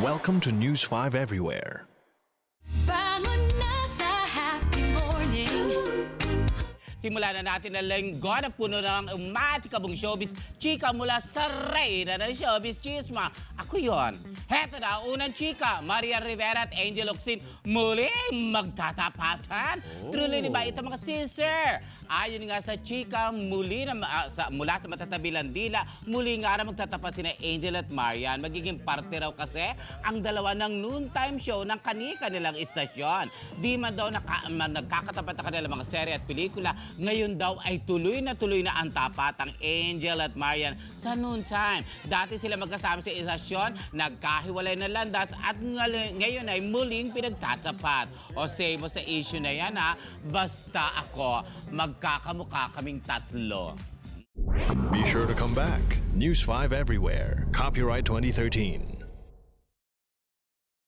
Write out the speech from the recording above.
Welcome to News 5 Everywhere. Simulan na natin ang linggo na puno ng umatikabong showbiz chika mula sa reyna ng showbiz chisma. Ako yon. Heto na, unang chika, Maria Rivera at Angel Oxin muli magtatapatan. Truly ni ba ito mga sister? Ayon nga sa chika, muli na, ah, sa, mula sa matatabilang dila, muli nga na magtatapat sina Angel at Marian. Magiging parte raw kasi ang dalawa ng noontime show ng kani-kanilang istasyon. Di man daw naka, man, nagkakatapat na kanilang mga serye at pelikula, ngayon daw ay tuloy na tuloy na ang tapatang Angel at Marian sa noontime. Dati sila magkasama sa istasyon, nagkahiwalay na landas at ngayon ay muling pinagtatapat. O say mo sa issue na yan ha, basta ako, magkakamukha kaming tatlo. Be sure to come back. News 5 Everywhere. Copyright 2013.